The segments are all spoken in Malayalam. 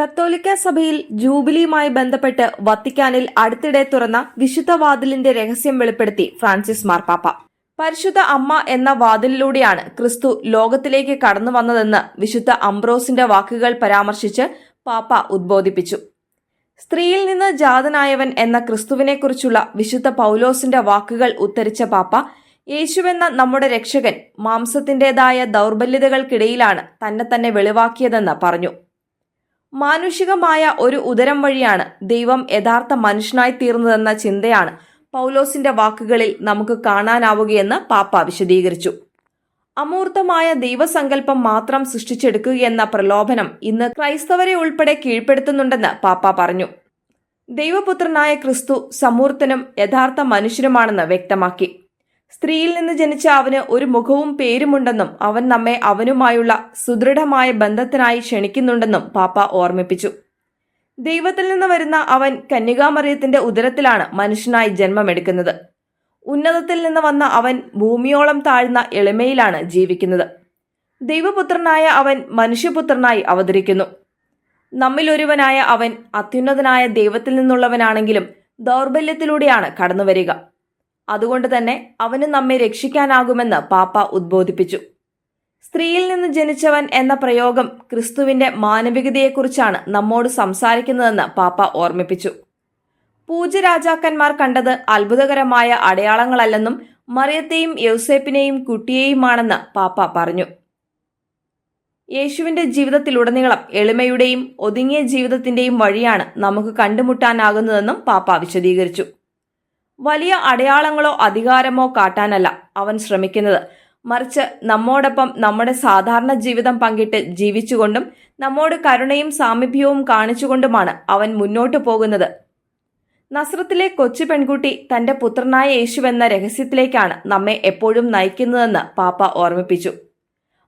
കത്തോലിക്ക സഭയിൽ ജൂബിലിയുമായി ബന്ധപ്പെട്ട് വത്തിക്കാനിൽ അടുത്തിടെ തുറന്ന വിശുദ്ധ വാതിലിന്റെ രഹസ്യം വെളിപ്പെടുത്തി ഫ്രാൻസിസ് മാർപ്പാപ്പ. പരിശുദ്ധ അമ്മ എന്ന വാതിലിലൂടെയാണ് ക്രിസ്തു ലോകത്തിലേക്ക് കടന്നു വന്നതെന്ന് വിശുദ്ധ അംബ്രോസിന്റെ വാക്കുകൾ പരാമർശിച്ച് പാപ്പ ഉദ്ബോധിപ്പിച്ചു. സ്ത്രീയിൽ നിന്ന് ജാതനായവൻ എന്ന ക്രിസ്തുവിനെക്കുറിച്ചുള്ള വിശുദ്ധ പൗലോസിന്റെ വാക്കുകൾ ഉദ്ധരിച്ച പാപ്പ യേശുവെന്ന നമ്മുടെ രക്ഷകൻ മാംസത്തിന്റേതായ ദൗർബല്യതകൾക്കിടയിലാണ് തന്നെ തന്നെ വെളിവാക്കിയതെന്ന് പറഞ്ഞു. മാനുഷികമായ ഒരു ഉദരം വഴിയാണ് ദൈവം യഥാർത്ഥ മനുഷ്യനായി തീർന്നതെന്ന ചിന്തയാണ് പൗലോസിന്റെ വാക്കുകളിൽ നമുക്ക് കാണാനാവുകയെന്ന് പാപ്പ വിശദീകരിച്ചു. അമൂർത്തമായ ദൈവസങ്കല്പം മാത്രം സൃഷ്ടിച്ചെടുക്കുകയെന്ന പ്രലോഭനം ഇന്ന് ക്രൈസ്തവരെ ഉൾപ്പെടെ കീഴ്പ്പെടുത്തുന്നുണ്ടെന്ന് പാപ്പ പറഞ്ഞു. ദൈവപുത്രനായ ക്രിസ്തു സമൂർത്തനും യഥാർത്ഥ മനുഷ്യനുമാണെന്ന് വ്യക്തമാക്കി. സ്ത്രീയിൽ നിന്ന് ജനിച്ച അവന് ഒരു മുഖവും പേരുമുണ്ടെന്നും അവൻ നമ്മെ അവനുമായുള്ള സുദൃഢമായ ബന്ധത്തിനായി ക്ഷണിക്കുന്നുണ്ടെന്നും പാപ്പ ഓർമ്മിപ്പിച്ചു. ദൈവത്തിൽ നിന്ന് വരുന്ന അവൻ കന്യകാമറിയത്തിന്റെ ഉദരത്തിലാണ് മനുഷ്യനായി ജന്മമെടുക്കുന്നത്. ഉന്നതത്തിൽ നിന്ന് വന്ന അവൻ ഭൂമിയോളം താഴ്ന്ന എളിമയിലാണ് ജീവിക്കുന്നത്. ദൈവപുത്രനായ അവൻ മനുഷ്യപുത്രനായി അവതരിക്കുന്നു. നമ്മിലൊരുവനായ അവൻ അത്യുന്നതനായ ദൈവത്തിൽ നിന്നുള്ളവനാണെങ്കിലും ദൗർബല്യത്തിലൂടെയാണ് കടന്നുവരിക. അതുകൊണ്ട് തന്നെ അവന് നമ്മെ രക്ഷിക്കാനാകുമെന്ന് പാപ്പ ഉദ്ബോധിപ്പിച്ചു. സ്ത്രീയിൽ നിന്ന് ജനിച്ചവൻ എന്ന പ്രയോഗം ക്രിസ്തുവിന്റെ മാനവികതയെക്കുറിച്ചാണ് നമ്മോട് സംസാരിക്കുന്നതെന്ന് പാപ്പ ഓർമ്മിപ്പിച്ചു. പൂജ്യരാജാക്കന്മാർ കണ്ടത് അത്ഭുതകരമായ അടയാളങ്ങളല്ലെന്നും മറിയത്തെയും യൗസേപ്പിനെയും കുട്ടിയെയുമാണെന്ന് പാപ്പ പറഞ്ഞു. യേശുവിന്റെ ജീവിതത്തിലുടനീളം എളിമയുടെയും ഒതുങ്ങിയ ജീവിതത്തിന്റെയും വഴിയാണ് നമുക്ക് കണ്ടുമുട്ടാനാകുന്നതെന്നും പാപ്പ വിശദീകരിച്ചു. വലിയ അടയാളങ്ങളോ അധികാരമോ കാട്ടാനല്ല അവൻ ശ്രമിക്കുന്നത്. മറിച്ച് നമ്മോടൊപ്പം നമ്മുടെ സാധാരണ ജീവിതം പങ്കിട്ട് ജീവിച്ചുകൊണ്ടും നമ്മോട് കരുണയും സാമീപ്യവും കാണിച്ചുകൊണ്ടുമാണ് അവൻ മുന്നോട്ടു പോകുന്നത്. നസ്രത്തിലെ കൊച്ചു പെൺകുട്ടി തന്റെ പുത്രനായ യേശുവെന്ന രഹസ്യത്തിലേക്കാണ് നമ്മെ എപ്പോഴും നയിക്കുന്നതെന്ന് പാപ്പ ഓർമ്മിപ്പിച്ചു.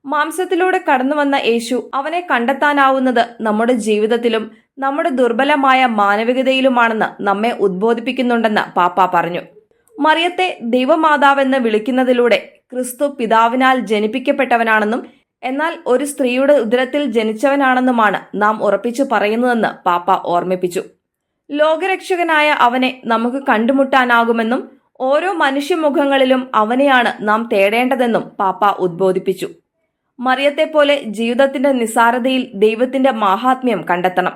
മാംസത്തിലൂടെ കടന്നുവന്ന യേശു അവനെ കണ്ടെത്താനാവുന്നത് നമ്മുടെ ജീവിതത്തിലും നമ്മുടെ ദുർബലമായ മാനവികതയിലുമാണെന്ന് നമ്മെ ഉദ്ബോധിപ്പിക്കുന്നുണ്ടെന്ന് പാപ്പ പറഞ്ഞു. മറിയത്തെ ദൈവമാതാവെന്ന് വിളിക്കുന്നതിലൂടെ ക്രിസ്തു പിതാവിനാൽ ജനിപ്പിക്കപ്പെട്ടവനാണെന്നും എന്നാൽ ഒരു സ്ത്രീയുടെ ഉദരത്തിൽ ജനിച്ചവനാണെന്നുമാണ് നാം ഉറപ്പിച്ചു പറയുന്നതെന്ന് പാപ്പ ഓർമ്മിപ്പിച്ചു. ലോകരക്ഷകനായ അവനെ നമുക്ക് കണ്ടുമുട്ടാനാകുമെന്നും ഓരോ മനുഷ്യമുഖങ്ങളിലും അവനെയാണ് നാം തേടേണ്ടതെന്നും പാപ്പ ഉദ്ബോധിപ്പിച്ചു. മറിയത്തെപ്പോലെ ജീവിതത്തിന്റെ നിസാരതയിൽ ദൈവത്തിന്റെ മാഹാത്മ്യം കണ്ടെത്തണം.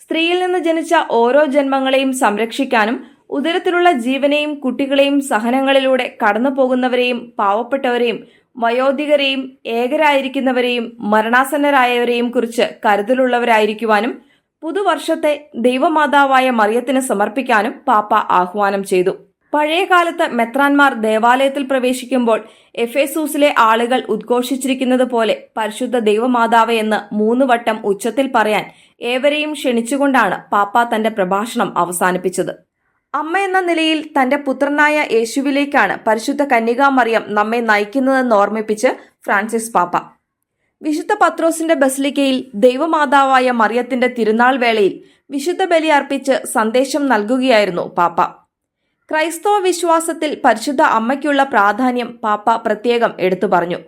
സ്ത്രീയിൽ നിന്ന് ജനിച്ച ഓരോ ജന്മങ്ങളെയും സംരക്ഷിക്കാനും ഉദരത്തിലുള്ള ജീവനെയും കുട്ടികളെയും സഹനങ്ങളിലൂടെ കടന്നു പോകുന്നവരെയും പാവപ്പെട്ടവരെയും വയോധികരെയും ഏകരായിരിക്കുന്നവരെയും മരണാസന്നരായവരെയും കുറിച്ച് കരുതലുള്ളവരായിരിക്കുവാനും പുതുവർഷത്തെ ദൈവമാതാവായ മറിയത്തിന് സമർപ്പിക്കാനും പാപ്പ ആഹ്വാനം ചെയ്തു. പഴയ കാലത്ത് മെത്രാൻമാർ ദേവാലയത്തിൽ പ്രവേശിക്കുമ്പോൾ എഫേസൂസിലെ ആളുകൾ ഉദ്ഘോഷിച്ചിരിക്കുന്നത് പോലെ പരിശുദ്ധ ദൈവമാതാവ് എന്ന് മൂന്ന് വട്ടം ഉച്ചത്തിൽ പറയാൻ ഏവരെയും ക്ഷണിച്ചുകൊണ്ടാണ് പാപ്പ തന്റെ പ്രഭാഷണം അവസാനിപ്പിച്ചത്. അമ്മ എന്ന നിലയിൽ തന്റെ പുത്രനായ യേശുവിലേക്കാണ് പരിശുദ്ധ കന്യകാമറിയം നമ്മെ നയിക്കുന്നതെന്ന് ഓർമ്മിപ്പിച്ച് ഫ്രാൻസിസ് പാപ്പ. വിശുദ്ധ പത്രോസിന്റെ ബസിലിക്കയിൽ ദൈവമാതാവായ മറിയത്തിന്റെ തിരുനാൾ വേളയിൽ വിശുദ്ധ ബലി അർപ്പിച്ച് സന്ദേശം നൽകുകയായിരുന്നു പാപ്പ. ക്രൈസ്തവ വിശ്വാസത്തിൽ പരിശുദ്ധ അമ്മയ്ക്കുള്ള പ്രാധാന്യം പാപ്പ പ്രത്യേകം എടുത്തു പറഞ്ഞു.